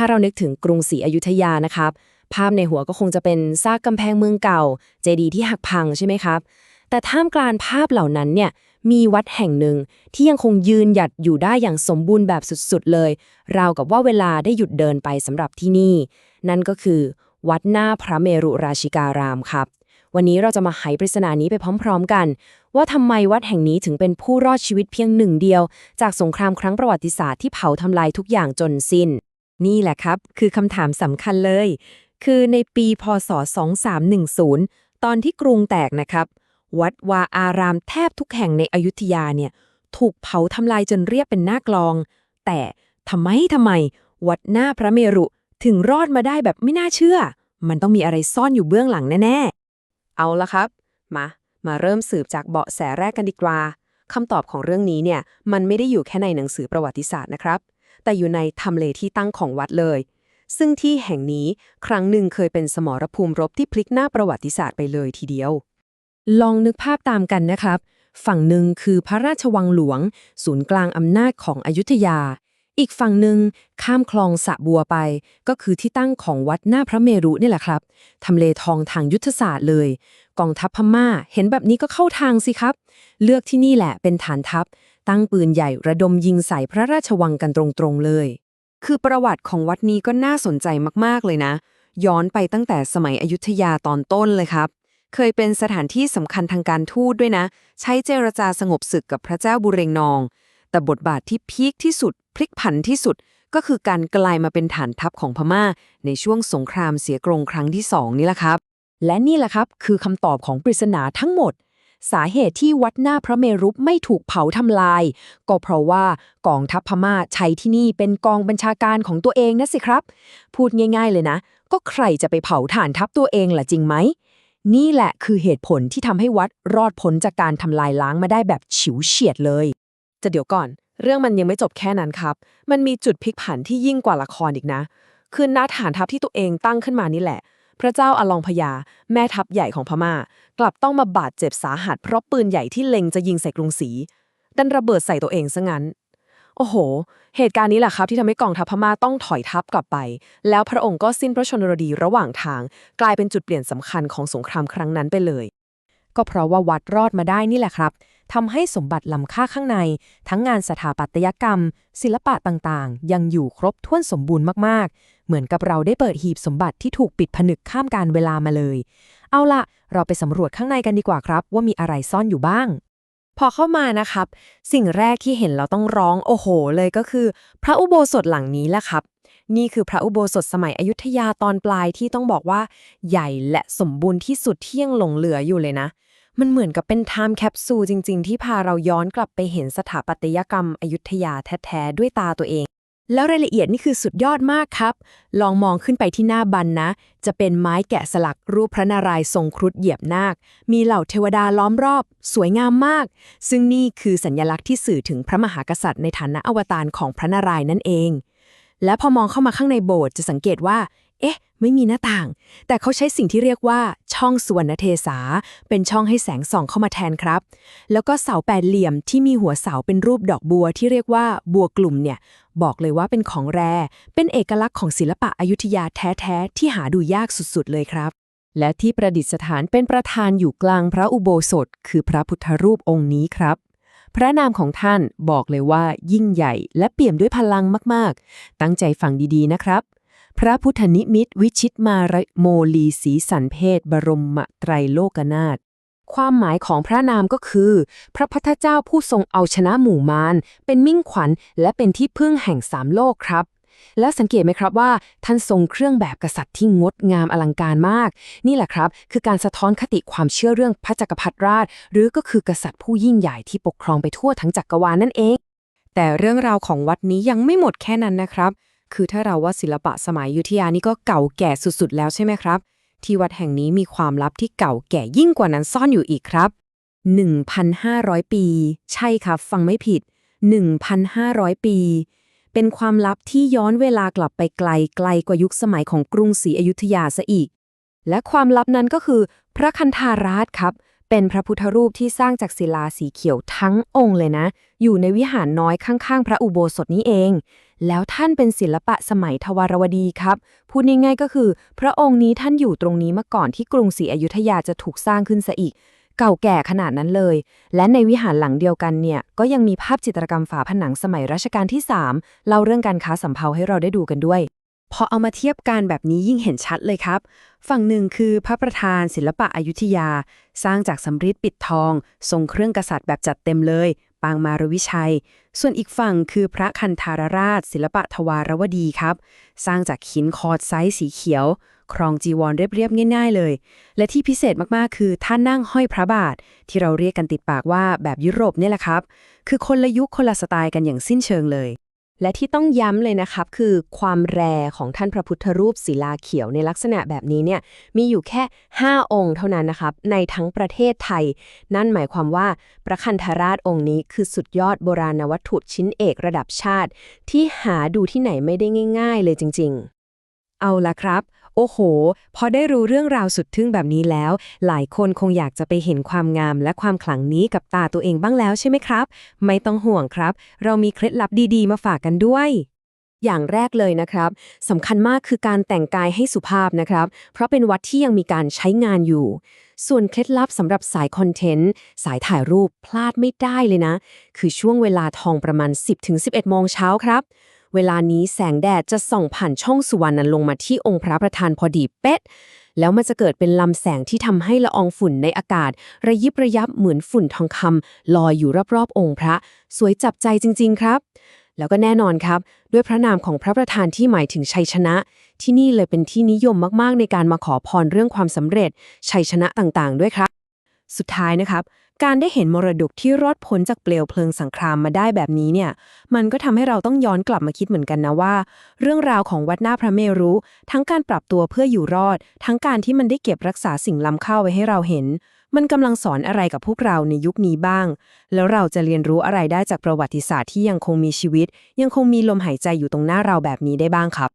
ถ้าเรานึกถึงกรุงศรีอยุธยานะครับ ภาพในหัวก็คงจะเป็นซากกำแพงเมืองเก่า เจดีย์ที่หักพังใช่ไหมครับ แต่ท่ามกลางภาพเหล่านั้นเนี่ยมีวัดแห่งหนึ่งที่ยังคงยืนหยัดอยู่ได้อย่างสมบูรณ์แบบสุดๆเลย ราวกับว่าเวลาได้หยุดเดินไปสำหรับที่นี่ นั่นก็คือวัดหน้าพระเมรุราชิการามครับ วันนี้เราจะมาไขปริศนานี้ไปพร้อม ๆ กัน ว่าทำไมวัดแห่งนี้ถึงเป็นผู้รอดชีวิตเพียงหนึ่งเดียว จากสงครามครั้งประวัติศาสตร์ที่เผาทำลายทุกอย่างจนสิ้น นี่แหละครับ คือคำถามสำคัญเลย คือในปีพศ 2310 ตอนที่กรุงแตกนะครับ วัดวาอารามแทบทุกแห่งในอยุธยาเนี่ย ถูกเผาทำลายจนเรียบเป็นหน้ากลอง แต่ทำไมทำไม วัดหน้าพระเมรุถึงรอดมาได้แบบไม่น่าเชื่อ มันต้องมีอะไรซ่อนอยู่เบื้องหลังแน่ๆ เอาละครับ มา มาเริ่มสืบจากเบาะแสแรกกันดีกว่าคำตอบของเรื่องนี้เนี่ย มันไม่ได้อยู่แค่ในหนังสือประวัติศาสตร์นะครับ แต่อยู่ในทำเลที่ตั้งของวัดเลย ซึ่งที่แห่งนี้ครั้งหนึ่งเคยเป็นสมรภูมิรบที่พลิกหน้าประวัติศาสตร์ไปเลยทีเดียว ลองนึกภาพตามกันนะครับ ฝั่งหนึ่งคือพระราชวังหลวง ศูนย์กลางอำนาจของอยุธยา อีกฝั่งหนึ่งข้ามคลองสะบัวไป ก็คือที่ตั้งของวัดหน้าพระเมรุนี่แหละครับทำเลทองทางยุทธศาสตร์เลยกองทัพพม่า เห็นแบบนี้ก็เข้าทางสิครับ เลือกที่นี่แหละเป็นฐานทัพ ตั้งปืนใหญ่ระดมยิงใส่พระราชวังกันตรงๆเลย คือประวัติของวัดนี้ก็น่าสนใจมากๆเลยนะ ย้อนไปตั้งแต่สมัยอยุธยาตอนต้นเลยครับ เคยเป็นสถานที่สำคัญทางการทูตด้วยนะ ใช้เจรจาสงบศึกกับพระเจ้าบุเรงนอง แต่บทบาทที่พีคที่สุด พลิกผันที่สุดก็คือการกลายมาเป็นฐานทัพของพม่า ในช่วงสงครามเสียกรงครั้งที่สองนี่แหละครับ และนี่แหละครับคือคำตอบของปริศนาทั้งหมด สาเหตุที่วัดหน้าพระเมรุไม่ถูกเผาทำลาย ก็เพราะว่ากองทัพพม่าใช้ที่นี่เป็นกองบัญชาการของตัวเองนะสิครับ พูดง่ายๆเลยนะ ก็ใครจะไปเผาฐานทัพตัวเองล่ะจริงไหม นี่แหละคือเหตุผลที่ทำให้วัดรอดพ้นจากการทำลายล้างมาได้แบบฉิวเฉียดเลย จะเดี๋ยวก่อน เรื่องมันยังไม่จบแค่นั้นครับ มันมีจุดพลิกผันที่ยิ่งกว่าละครอีกนะ คือหน้าฐานทัพที่ตัวเองตั้งขึ้นมานี่แหละ พระเจ้าอลองพญาแม่ทัพใหญ่ของพม่า กลับต้องมาบาดเจ็บสาหัส เพราะปืนใหญ่ที่เล็งจะยิงใส่กรุงศรีดันระเบิดใส่ตัวเองซะงั้น โอ้โห เหตุการณ์นี้แหละครับที่ทำให้กองทัพพม่าต้องถอยทัพกลับไป แล้วพระองค์ก็สิ้นพระชนรดีระหว่างทาง กลายเป็นจุดเปลี่ยนสำคัญของสงครามครั้งนั้นไปเลย ก็เพราะว่าวัดรอดมาได้นี่แหละครับทำให้สมบัติล้ำค่าข้างใน ทั้งงานสถาปัตยกรรม ศิลปะต่างๆ ยังอยู่ครบถ้วนสมบูรณ์มากๆ เหมือนกับเราได้เปิดหีบสมบัติที่ถูกปิดผนึกข้ามการเวลามาเลย เอาละเราไปสำรวจข้างในกันดีกว่าครับ ว่ามีอะไรซ่อนอยู่บ้าง พอเข้ามานะครับ สิ่งแรกที่เห็นเราต้องร้องโอ้โห เลยก็คือ พระอุโบสถหลังนี้แหละครับนี่คือพระอุโบสถสมัยอยุธยาตอนปลายที่ต้องบอกว่า ใหญ่และสมบูรณ์ที่สุดที่ยังหลงเหลืออยู่เลยนะ มันเหมือนกับเป็นไทม์แคปซูลจริง ๆ ที่พาเราย้อนกลับไปเห็นสถาปัตยกรรมอยุธยาแท้ๆ ด้วยตาตัวเอง แล้วรายละเอียดนี่คือสุดยอดมากครับ ลองมองขึ้นไปที่หน้าบันนะ จะเป็นไม้แกะสลักรูปพระนารายณ์ทรงครุฑเหยียบนาค มีเหล่าเทวดาล้อมรอบ สวยงามมาก ซึ่งนี่คือสัญญลักษณ์ที่สื่อถึงพระมหากษัตริย์ในฐานะอวตารของพระนารายณ์นั่นเอง และพอมองเข้ามาข้างในโบสถ์จะสังเกตว่า เอ๊ะ ไม่มีหน้าต่าง แต่เขาใช้สิ่งที่เรียกว่าช่องสุวรรณเทสา เป็นช่องให้แสงส่องเข้ามาแทนครับ แล้วก็เสาแปดเหลี่ยมที่มีหัวเสาเป็นรูปดอกบัวที่เรียกว่าบัวกลุ่มเนี่ย บอกเลยว่าเป็นของแร่เป็นเอกลักษณ์ของศิลปะอยุธยาแท้ๆ ที่หาดูยากสุดๆเลยครับและที่ประดิษฐานเป็นประธานอยู่กลางพระอุโบสถ คือพระพุทธรูปองค์นี้ครับ พระนามของท่านบอกเลยว่ายิ่งใหญ่และเปี่ยมด้วยพลังมาก ๆ ตั้งใจฟังดี ๆ นะครับ พระพุทธนิมิตวิชิตมารโมลีสีสันเพศบรมไตรโลกนาถความหมายของพระนามก็คือ พระพัทธเจ้าผู้ทรงเอาชนะหมู่มาร เป็นมิ่งขวัญ และเป็นที่พึ่งแห่งสามโลกครับ แล้วสังเกตไหมครับว่า ท่านทรงเครื่องแบบกษัตริย์ที่งดงามอลังการมาก นี่แหละครับ คือการสะท้อนคติความเชื่อเรื่องพระจักรพรรดิราช หรือก็คือกษัตริย์ผู้ยิ่งใหญ่ที่ปกครองไปทั่วทั้งจักรวาลนั่นเอง แต่เรื่องราวของวัดนี้ยังไม่หมดแค่นั้นนะครับ คือถ้าเราว่าศิลปะสมัยอยุธยานี่ก็เก่าแก่สุดๆ แล้วใช่ไหมครับ ที่วัดแห่งนี้มีความลับที่เก่าแก่ยิ่งกว่านั้นซ่อนอยู่อีกครับ 1,500 ปี ใช่ครับ ฟังไม่ผิด 1,500 ปี เป็นความลับที่ย้อนเวลากลับไปไกลไกลกว่ายุคสมัยของกรุงศรีอยุธยาซะอีก และความลับนั้นก็คือ พระคันธาราชครับ เป็นพระพุทธรูปที่สร้างจากศิลาสีเขียวทั้งองค์เลยนะ อยู่ในวิหารน้อยข้างๆ พระอุโบสถนี้เอง แล้วท่านเป็นศิลปะสมัยทวารวดีครับ พูดง่ายๆก็คือ พระองค์นี้ท่านอยู่ตรงนี้มาก่อนที่กรุงศรีอยุธยาจะถูกสร้างขึ้นซะอีก เก่าแก่ขนาดนั้นเลย และในวิหารหลังเดียวกันเนี่ย ก็ยังมีภาพจิตรกรรมฝาผนังสมัยรัชกาลที่ 3 เล่าเรื่องการค้าสำเภาให้เราได้ดูกันด้วย พอเอามาเทียบกันแบบนี้ยิ่งเห็นชัดเลยครับ ฝั่งหนึ่งคือพระประธานศิลปะอยุธยา สร้างจากสำริดปิดทอง ทรงเครื่องกษัตริย์แบบจัดเต็มเลย ปางมารวิชัย ส่วนอีกฝั่งคือพระคันธารราช ศิลปะทวารวดีครับ สร้างจากหินคอร์ดไซส์สีเขียว ครองจีวรเรียบๆง่าย ๆ เลย และที่พิเศษมากๆ คือท่านนั่งห้อยพระบาท ที่เราเรียกกันติดปากว่าแบบยุโรปเนี่ยแหละครับ คือคนละยุคคนละสไตล์กันอย่างสิ้นเชิงเลย และที่ต้องย้ำเลยนะครับ คือความแรของท่านพระพุทธรูปศิลาเขียวในลักษณะแบบนี้เนี่ยมีอยู่แค่ 5 องค์เท่านั้นนะครับ ในทั้งประเทศไทย นั่นหมายความว่าพระคันธราชองค์นี้คือสุดยอดโบราณวัตถุชิ้นเอกระดับชาติ ที่หาดูที่ไหนไม่ได้ง่าย ๆ เลยจริง ๆ เอาละครับ โอ้โห พอได้รู้เรื่องราวสุดทึ่งแบบนี้แล้ว หลายคนคงอยากจะไปเห็นความงามและความขลังนี้กับตาตัวเองบ้างแล้วใช่ไหมครับ ไม่ต้องห่วงครับ เรามีเคล็ดลับดีๆ มาฝากกันด้วยอย่างแรกเลยนะครับสำคัญมากคือการแต่งกายให้สุภาพนะครับ เพราะเป็นวัดที่ยังมีการใช้งานอยู่ ส่วนเคล็ดลับสำหรับสายคอนเทนต์ สายถ่ายรูปพลาดไม่ได้เลยนะ คือช่วงเวลาทองประมาณ 10-11 โมงเช้าครับ เวลานี้แสงแดดจะส่องผ่านช่องสุวรรณลงมาที่องค์พระประธานพอดีเป๊ะ แล้วมันจะเกิดเป็นลำแสงที่ทำให้ละอองฝุ่นในอากาศ ระยิบระยับเหมือนฝุ่นทองคำลอยอยู่รอบๆองค์พระ สวยจับใจจริง ๆ ครับ แล้วก็แน่นอนครับ ด้วยพระนามของพระประธานที่หมายถึงชัยชนะ ที่นี่เลยเป็นที่นิยมมากๆ ในการมาขอพรเรื่องความสำเร็จ ชัยชนะต่างๆ ด้วยครับ สุดท้ายนะครับ การได้เห็นมรดกที่รอดพ้นจากเปลวเพลิงสังครามมาได้แบบนี้เนี่ย มันก็ทำให้เราต้องย้อนกลับมาคิดเหมือนกันนะว่า เรื่องราวของวัดหน้าพระเมรุ ทั้งการปรับตัวเพื่ออยู่รอด ทั้งการที่มันได้เก็บรักษาสิ่งล้ำค่าไว้ให้เราเห็น มันกำลังสอนอะไรกับพวกเราในยุคนี้บ้าง แล้วเราจะเรียนรู้อะไรได้จากประวัติศาสตร์ที่ยังคงมีชีวิต ยังคงมีลมหายใจอยู่ตรงหน้าเราแบบนี้ได้บ้างครับ